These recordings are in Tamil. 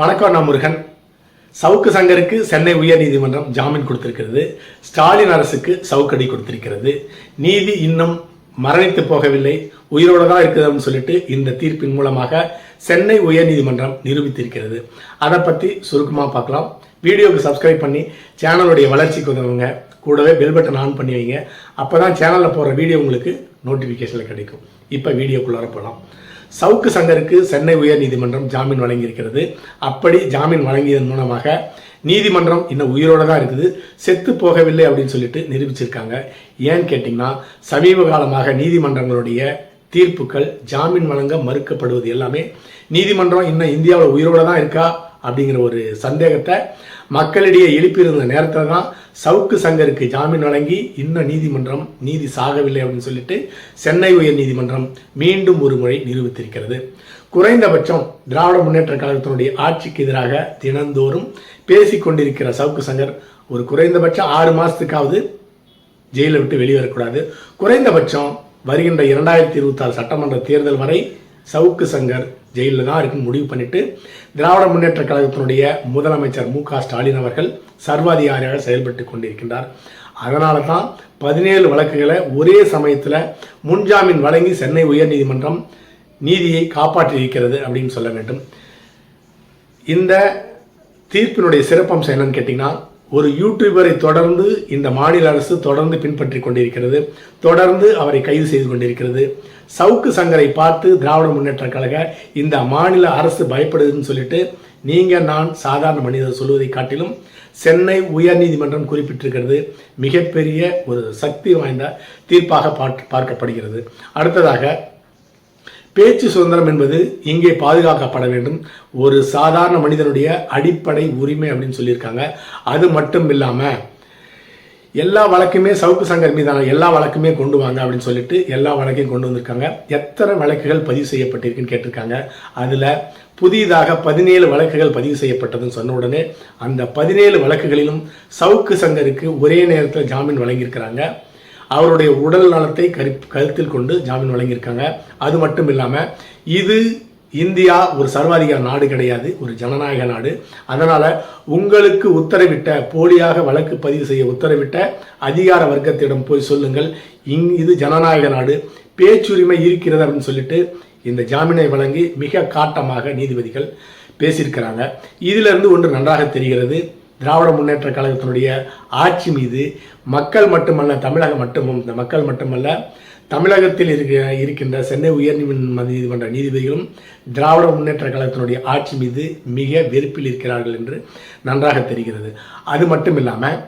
வணக்கம் நான் முருகன். சவுக்கு சங்கருக்கு சென்னை உயர்நீதிமன்றம் ஜாமீன் கொடுத்திருக்கிறது. ஸ்டாலின் அரசுக்கு சவுக்கடி கொடுத்திருக்கிறது. நீதி இன்னும் மரணித்து போகவில்லை. உயிரோடு தான் இருக்குதுன்னு சொல்லிட்டு இந்த தீர்ப்பின் மூலமாக சென்னை உயர்நீதிமன்றம் நிரூபித்திருக்கிறது. அதை பற்றி சுருக்கமாக பார்க்கலாம். வீடியோவுக்கு சப்ஸ்கிரைப் பண்ணி சேனலுடைய வளர்ச்சிக்கு உதவுங்க. கூடவே பெல் பட்டன் ஆன் பண்ணி வைங்க. அப்போ தான் சேனலில் போகிற வீடியோ உங்களுக்கு நோட்டிஃபிகேஷனில் கிடைக்கும். இப்போ வீடியோக்குள்ளார போகலாம் சவுக்கு சங்கருக்கு சென்னை உயர் நீதிமன்றம் ஜாமீன் வழங்கியிருக்கிறது. அப்படி ஜாமீன் வழங்கியதன் மூலமாக நீதிமன்றம் இன்னும் உயிரோட தான் இருக்குது. செத்து போகவில்லை அப்படின்னு சொல்லிட்டு நிரூபிச்சிருக்காங்க. ஏன்னு கேட்டிங்கன்னா சமீப காலமாக நீதிமன்றங்களுடைய தீர்ப்புகள் ஜாமீன் வழங்க மறுக்கப்படுவது எல்லாமே நீதிமன்றம் இன்னும் இந்தியாவில் உயிரோட தான் இருக்கா? அப்படிங்கிற ஒரு சந்தேகத்தை மக்களிடையே எழுப்பியிருந்த நேரத்தில் தான் சவுக்கு சங்கருக்கு ஜாமீன் வழங்கி இன்னும் நீதிமன்றம் நீதி சாகவில்லை அப்படின்னு சொல்லிட்டு சென்னை உயர் நீதிமன்றம் மீண்டும் ஒரு முறை நிரூபித்திருக்கிறது. குறைந்தபட்சம் திராவிட முன்னேற்ற கழகத்தினுடைய ஆட்சிக்கு எதிராக தினந்தோறும் பேசி கொண்டிருக்கிற சவுக்கு சங்கர் ஒரு குறைந்தபட்சம் ஆறு மாதத்துக்காவது ஜெயிலை விட்டு வெளியே வரக்கூடாது குறைந்தபட்சம் வருகின்ற இரண்டாயிரத்தி இருபத்தாறு சட்டமன்ற தேர்தல் வரை சவுக்கு சங்கர் ஜெயிலில் தான் இருக்குன்னு முடிவு பண்ணிட்டு திராவிட முன்னேற்ற கழகத்தினுடைய முதலமைச்சர் மு க ஸ்டாலின் அவர்கள் சர்வாதிகாரியாக செயல்பட்டு கொண்டிருக்கின்றார். அதனால தான் பதினேழு வழக்குகளை ஒரே சமயத்தில் முன்ஜாமீன் வழங்கி சென்னை உயர்நீதிமன்றம் நீதியை காப்பாற்றியிருக்கிறது அப்படின்னு சொல்ல வேண்டும். இந்த தீர்ப்பினுடைய சிறப்பம்சம் என்னன்னு கேட்டிங்கன்னா ஒரு யூடியூபரை தொடர்ந்து இந்த மாநில அரசு தொடர்ந்து பின்பற்றி கொண்டிருக்கிறது தொடர்ந்து அவரை கைது செய்து கொண்டிருக்கிறது சவுக்கு சங்கரை பார்த்து திராவிட முன்னேற்ற கழக இந்த மாநில அரசு பயப்படுதுன்னு சொல்லிட்டு நீங்கள் நான் சாதாரண மனிதர் சொல்வதை காட்டிலும் சென்னை உயர்நீதிமன்றம் குறிப்பிட்டிருக்கிறது. மிகப்பெரிய ஒரு சக்தி வாய்ந்த தீர்ப்பாக பார்க்கப்படுகிறது. அடுத்ததாக பேச்சு சுதந்திரம் என்பது இங்கே பாதுகாக்கப்பட வேண்டும். ஒரு சாதாரண மனிதனுடைய அடிப்படை உரிமை அப்படின்னு சொல்லியிருக்காங்க. அது மட்டும் இல்லாமல் எல்லா வழக்குமே சவுக்கு சங்கர் மீதான எல்லா வழக்குமே கொண்டு வாங்க அப்படின்னு சொல்லிட்டு எல்லா வழக்கையும் கொண்டு வந்திருக்காங்க. எத்தனை வழக்குகள் பதிவு செய்யப்பட்டிருக்குன்னு கேட்டிருக்காங்க. அதில் புதிதாக பதினேழு வழக்குகள் பதிவு செய்யப்பட்டதுன்னு சொன்ன உடனே அந்த பதினேழு வழக்குகளிலும் சவுக்கு சங்கருக்கு ஒரே நேரத்தில் ஜாமீன் வழங்கியிருக்கிறாங்க. அவருடைய உடல் நலத்தை கரு கருத்தில் கொண்டு ஜாமீன் வழங்கியிருக்காங்க. அது மட்டும் இல்லாமல் இது இந்தியா ஒரு சர்வாதிகார நாடு கிடையாது ஒரு ஜனநாயக நாடு. அதனால் உங்களுக்கு உத்தரவிட்ட போலியாக வழக்கு பதிவு செய்ய உத்தரவிட்ட அதிகார வர்க்கத்திடம் போய் சொல்லுங்கள். இங் இது ஜனநாயக நாடு. பேச்சுரிமை இருக்கிறது அப்படின்னு சொல்லிட்டு இந்த ஜாமீனை வழங்கி மிக காட்டமாக நீதிபதிகள் பேசியிருக்கிறாங்க. இதிலிருந்து ஒன்று நன்றாக தெரிகிறது. திராவிட முன்னேற்ற கழகத்தினுடைய ஆட்சி மீது மக்கள் மட்டுமல்ல தமிழகம் மட்டும் இந்த மக்கள் மட்டுமல்ல தமிழகத்தில் இருக்க இருக்கின்ற சென்னை உயர் நீதிமன்ற நீதிபதிகளும் திராவிட முன்னேற்ற கழகத்தினுடைய ஆட்சி மீது மிக வெறுப்பில் இருக்கிறார்கள் என்று நன்றாக தெரிகிறது. அது மட்டும் இல்லாமல்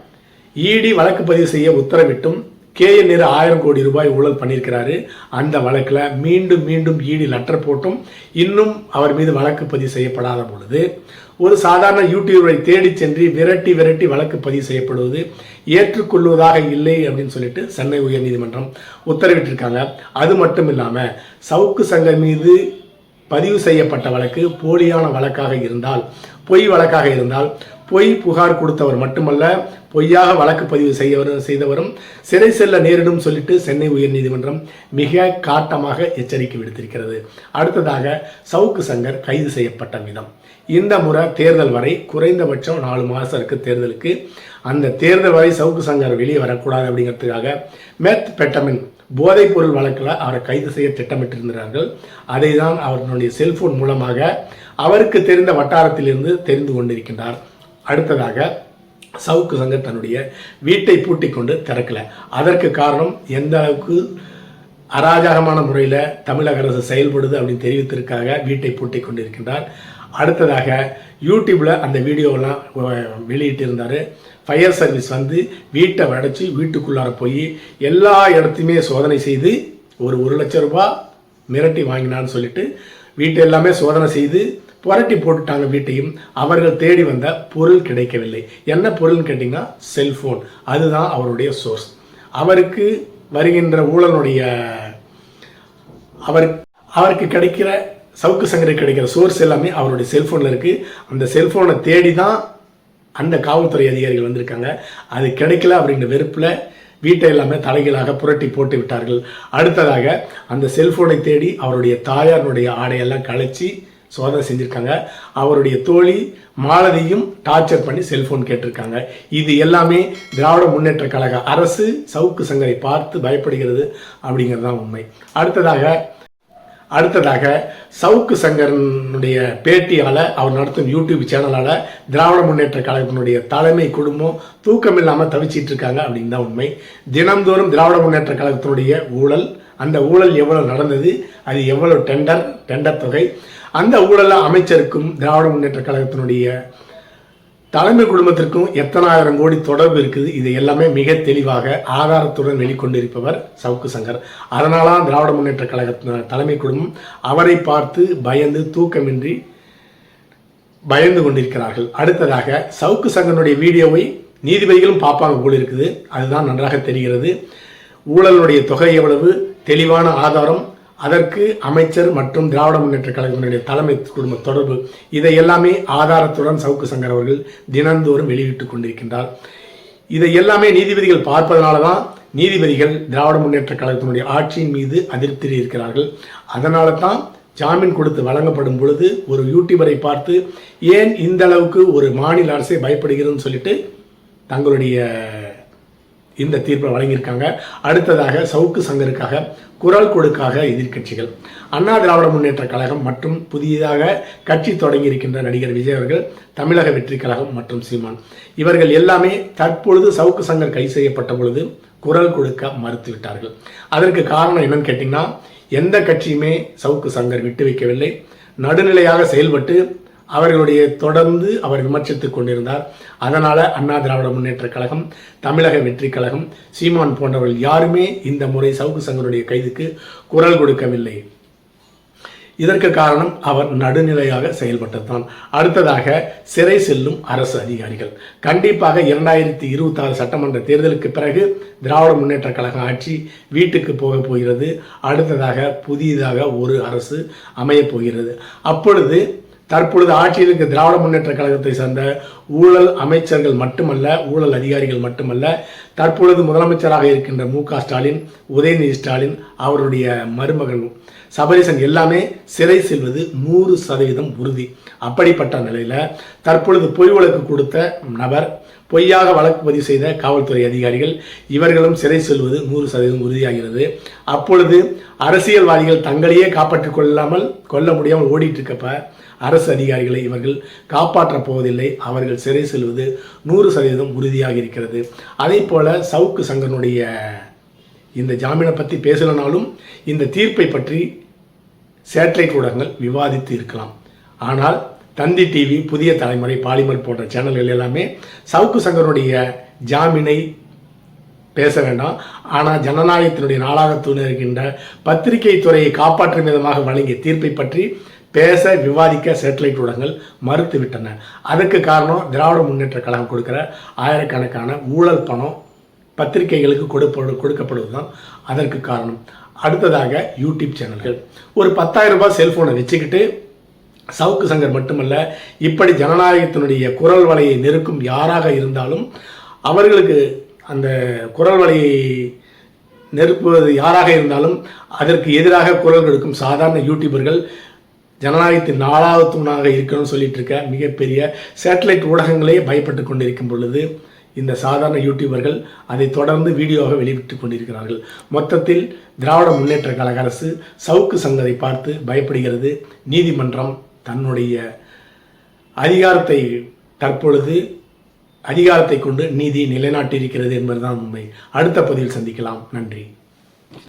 இடி வழக்கு பதிவு செய்ய உத்தரவிட்டும் கே என் நேரு ஆயிரம் கோடி ரூபாய் ஊழல் பண்ணியிருக்கிறாரு. அந்த வழக்கில் மீண்டும் மீண்டும் ஈடி லெட்டர் போட்டும் இன்னும் அவர் மீது வழக்கு பதிவு செய்யப்படாத பொழுது ஒரு சாதாரண யூடியூபரை தேடி சென்று விரட்டி விரட்டி வழக்கு பதிவு செய்யப்படுவது ஏற்றுக்கொள்வதாக இல்லை அப்படின்னு சொல்லிட்டு சென்னை உயர்நீதிமன்றம் உத்தரவிட்டிருக்காங்க. அது மட்டும் இல்லாமல் சவுக்கு சங்கர் மீது பதிவு செய்யப்பட்ட வழக்கு போலியான வழக்காக இருந்தால் பொய் வழக்காக இருந்தால் பொய் புகார் கொடுத்தவர் மட்டுமல்ல பொய்யாக வழக்கு பதிவு செய்யவர் செய்தவரும் சிறை செல்ல நேரிடும் சொல்லிட்டு சென்னை உயர்நீதிமன்றம் மிக காட்டமாக எச்சரிக்கை விடுத்திருக்கிறது. அடுத்ததாக சவுக்கு சங்கர் கைது செய்யப்பட்ட விதம். இந்த முறை தேர்தல் வரை குறைந்தபட்சம் நாலு மாதம் இருக்கு தேர்தலுக்கு. அந்த தேர்தல் வரை சவுக்கு சங்கர் வெளியே வரக்கூடாது அப்படிங்கிறதுக்காக மெத் பெட்டமின் போதைப் பொருள் வழக்கில் அவரை கைது செய்ய திட்டமிட்டிருந்தார்கள். அதை தான் அவர்களுடைய செல்போன் மூலமாக அவருக்கு தெரிந்த வட்டாரத்திலிருந்து தெரிந்து கொண்டிருக்கின்றார். அடுத்ததாக சவுக்கு சங்கர் தன்னுடைய வீட்டை பூட்டி கொண்டு திறக்கலை. அதற்கு காரணம் எந்த அளவுக்கு அராஜகமான முறையில் தமிழக அரசு செயல்படுது அப்படின்னு தெரிவித்திருக்காக வீட்டை பூட்டி கொண்டிருக்கின்றார் அடுத்ததாக யூடியூப்பில் அந்த வீடியோலாம் வெளியிட்டிருந்தார். ஃபயர் சர்வீஸ் வந்து வீட்டை வடைச்சி வீட்டுக்குள்ளார போய் எல்லா இடத்தையுமே சோதனை செய்து ஒரு ஒரு லட்ச ரூபா மிரட்டி வாங்கினான்னு சொல்லிட்டு வீட்டை எல்லாமே சோதனை செய்து புரட்டி போட்டுட்டாங்க வீட்டையும். அவர்கள் தேடி வந்த பொருள் கிடைக்கவில்லை. என்ன பொருள்னு கேட்டிங்கன்னா செல்ஃபோன் அதுதான் அவருடைய சோர்ஸ் அவருக்கு வருகின்ற ஊழலுடைய அவர் அவருக்கு கிடைக்கிற சவுக்கு சங்கரை கிடைக்கிற சோர்ஸ் எல்லாமே அவருடைய செல்ஃபோனில் இருக்குது அந்த செல்ஃபோனை தேடி தான் அந்த காவல்துறை அதிகாரிகள் வந்திருக்காங்க. அது கிடைக்கல அப்படிங்கிற வெறுப்பில் வீட்டை எல்லாமே தலைகளாக புரட்டி போட்டு விட்டார்கள். அடுத்ததாக அந்த செல்ஃபோனை தேடி அவருடைய தாயாருடைய ஆடையெல்லாம் களைச்சி சோதனை செஞ்சுருக்காங்க. அவருடைய தோழி மாலதியும் டார்ச்சர் பண்ணி செல்போன் கேட்டிருக்காங்க. இது எல்லாமே திராவிட முன்னேற்ற கழக அரசு சவுக்கு சங்கரை பார்த்து பயப்படுகிறது அப்படிங்கிறது தான் உண்மை. அடுத்ததாக அடுத்ததாக சவுக்கு சங்கரனுடைய பேட்டியால் அவர் நடத்தும் யூடியூப் சேனலால் திராவிட முன்னேற்ற கழகத்தினுடைய தலைமை குடும்பம் தூக்கம் இல்லாமல் தவிச்சிட்டு இருக்காங்க அப்படின்னு தான் உண்மை. தினந்தோறும் திராவிட முன்னேற்ற கழகத்தினுடைய ஊழல் அந்த ஊழல் எவ்வளவு நடந்தது அது எவ்வளவு டெண்டர் டெண்டர் தொகை. அந்த ஊழலில் அமைச்சருக்கும் திராவிட முன்னேற்ற கழகத்தினுடைய தலைமை குடும்பத்திற்கும் எத்தனாயிரம் கோடி தொடர்பு இருக்குது இது எல்லாமே மிக தெளிவாக ஆதாரத்துடன் வெளிக்கொண்டிருப்பவர் சவுக்கு சங்கர். அதனால திராவிட முன்னேற்ற கழக தலைமை குடும்பம் அவரை பார்த்து பயந்து தூக்கமின்றி பயந்து கொண்டிருக்கிறார்கள். அடுத்ததாக சவுக்கு சங்கனுடைய வீடியோவை நீதிபதிகளும் பார்ப்பாங்க போல் இருக்குது அதுதான் நன்றாக தெரிகிறது. ஊழலுடைய தொகை எவ்வளவு தெளிவான ஆதாரம். அதற்கு அமைச்சர் மற்றும் திராவிட முன்னேற்ற கழகத்தினுடைய தலைமை குடும்ப தொடர்பு. இதை எல்லாமே ஆதாரத்துடன் சவுக்கு சங்கர் அவர்கள் தினந்தோறும் வெளியிட்டுக் கொண்டிருக்கின்றார். இதை எல்லாமே நீதிபதிகள் பார்ப்பதனால தான் நீதிபதிகள் திராவிட முன்னேற்ற கழகத்தினுடைய ஆட்சியின் மீது அதிருப்தி இருக்கிறார்கள். அதனால தான் ஜாமீன் கொடுத்து வழங்கப்படும் பொழுது ஒரு யூடியூபரை பார்த்து ஏன் இந்த அளவுக்கு ஒரு மாநில அரசை பயப்படுகிறதுன்னு சொல்லிட்டு தங்களுடைய இந்த தீர்ப்பை வழங்கியிருக்காங்க. அடுத்ததாக சவுக்கு சங்கருக்காக குரல் கொடுக்காக எதிர்க்கட்சிகள். அண்ணா திராவிட முன்னேற்ற கழகம் மற்றும் புதியதாக கட்சி தொடங்கி இருக்கின்ற நடிகர் விஜய் அவர்கள் தமிழக வெற்றி கழகம் மற்றும் சீமான். இவர்கள் எல்லாமே தற்பொழுது சவுக்கு சங்கர் கை செய்யப்பட்ட பொழுது குரல் கொடுக்க மறுத்துவிட்டார்கள். அதற்கு காரணம் என்னன்னு கேட்டிங்கன்னா எந்த கட்சியுமே சவுக்கு சங்கர் விட்டு வைக்கவில்லை. நடுநிலையாக செயல்பட்டு அவர்களுடைய தொடர்ந்து அவர் விமர்சித்துக் கொண்டிருந்தார். அதனால அண்ணா திராவிட முன்னேற்ற கழகம் தமிழக வெற்றி கழகம் சீமான் போன்றவர்கள் யாருமே இந்த முறை சவுக்கு சங்கருடைய கைதுக்கு குரல் கொடுக்கவில்லை. இதற்கு காரணம் அவர் நடுநிலையாக செயல்பட்டதுதான். அடுத்ததாக சிறை செல்லும் அரசு அதிகாரிகள். கண்டிப்பாக இரண்டாயிரத்தி இருபத்தி ஆறு சட்டமன்ற தேர்தலுக்கு பிறகு திராவிட முன்னேற்ற கழக ஆட்சி வீட்டுக்கு போக போகிறது. அடுத்ததாக புதியதாக ஒரு அரசு அமையப் போகிறது. அப்பொழுது தற்பொழுது ஆட்சியில் இருக்க திராவிட முன்னேற்ற கழகத்தை சார்ந்த ஊழல் அமைச்சர்கள் மட்டுமல்ல ஊழல் அதிகாரிகள் மட்டுமல்ல தற்பொழுது முதலமைச்சராக இருக்கின்ற மு ஸ்டாலின் உதயநிதி ஸ்டாலின் அவருடைய மருமகள் சபரீசன் எல்லாமே சிறை செல்வது நூறு சதவீதம் உறுதி. அப்படிப்பட்ட நிலையில தற்பொழுது பொய் வழக்கு கொடுத்த நபர் பொய்யாக வழக்கு பதிவு செய்த காவல்துறை அதிகாரிகள் இவர்களும் சிறை செல்வது நூறு சதவீதம் உறுதியாகிறது. அப்பொழுது அரசியல்வாதிகள் தங்களையே காப்பாற்றிக் கொள்ளாமல் கொல்ல முடியாமல் ஓடிட்டு இருக்கப்ப அரசு அதிகாரிகளை இவர்கள் காப்பாற்றப் போவதில்லை அவர்கள் சிறை செல்வது நூறு சதவீதம் உறுதியாக இருக்கிறது. அதே போல சவுக்கு சங்கனுடைய இந்த ஜாமீனை பற்றி பேசலனாலும் இந்த தீர்ப்பை பற்றி சேட்டலைட் ஊடகங்கள் விவாதித்து இருக்கலாம். ஆனால் தந்தி டிவி புதிய தலைமுறை பாலிமர் போன்ற சேனல்கள் எல்லாமே சவுக்கு சங்கருடைய ஜாமீனை பேச வேண்டாம். ஆனால் ஜனநாயகத்தினுடைய நாளாக இருக்கின்ற பத்திரிகை துறையை காப்பாற்றும் விதமாக வழங்கிய தீர்ப்பை பற்றி பேச விவாதிக்க சேட்டலைட் ஊடகங்கள் மறுத்துவிட்டன. அதுக்கு காரணம் திராவிட முன்னேற்ற கழகம் கொடுக்குற ஆயிரக்கணக்கான ஊழல் பணம் பத்திரிகைகளுக்கு கொடுப்படு கொடுக்கப்படுவதுதான் அதற்கு காரணம். அடுத்ததாக யூடியூப் சேனல்கள். ஒரு பத்தாயிரம் ரூபாய் செல்போனை வச்சுக்கிட்டு சவுக்கு சங்கர் மட்டுமல்ல இப்படி ஜனநாயகத்தினுடைய குரல் வலையை நெருக்கும் யாராக இருந்தாலும் அவர்களுக்கு அந்த குரல் வலையை நெருப்புவது யாராக இருந்தாலும் அதற்கு எதிராக குரல் கொடுக்கும் சாதாரண யூடியூபர்கள் ஜனநாயகத்தின் நாலாவது தூணாக இருக்கணும்னு சொல்லிட்டு இருக்க மிகப்பெரிய சேட்டலைட் ஊடகங்களே பயப்பட்டு கொண்டிருக்கும் பொழுது இந்த சாதாரண யூடியூபர்கள் அதை தொடர்ந்து வீடியோவாக வெளியிட்டு கொண்டிருக்கிறார்கள். மொத்தத்தில் திராவிட முன்னேற்ற கழக அரசு சவுக்கு சங்கத்தை பார்த்து பயப்படுகிறது. நீதிமன்றம் தன்னுடைய அதிகாரத்தை தற்பொழுது அதிகாரத்தை கொண்டு நீதி நிலைநாட்டியிருக்கிறது என்பதுதான் உண்மை. அடுத்த பதிவில் சந்திக்கலாம். நன்றி.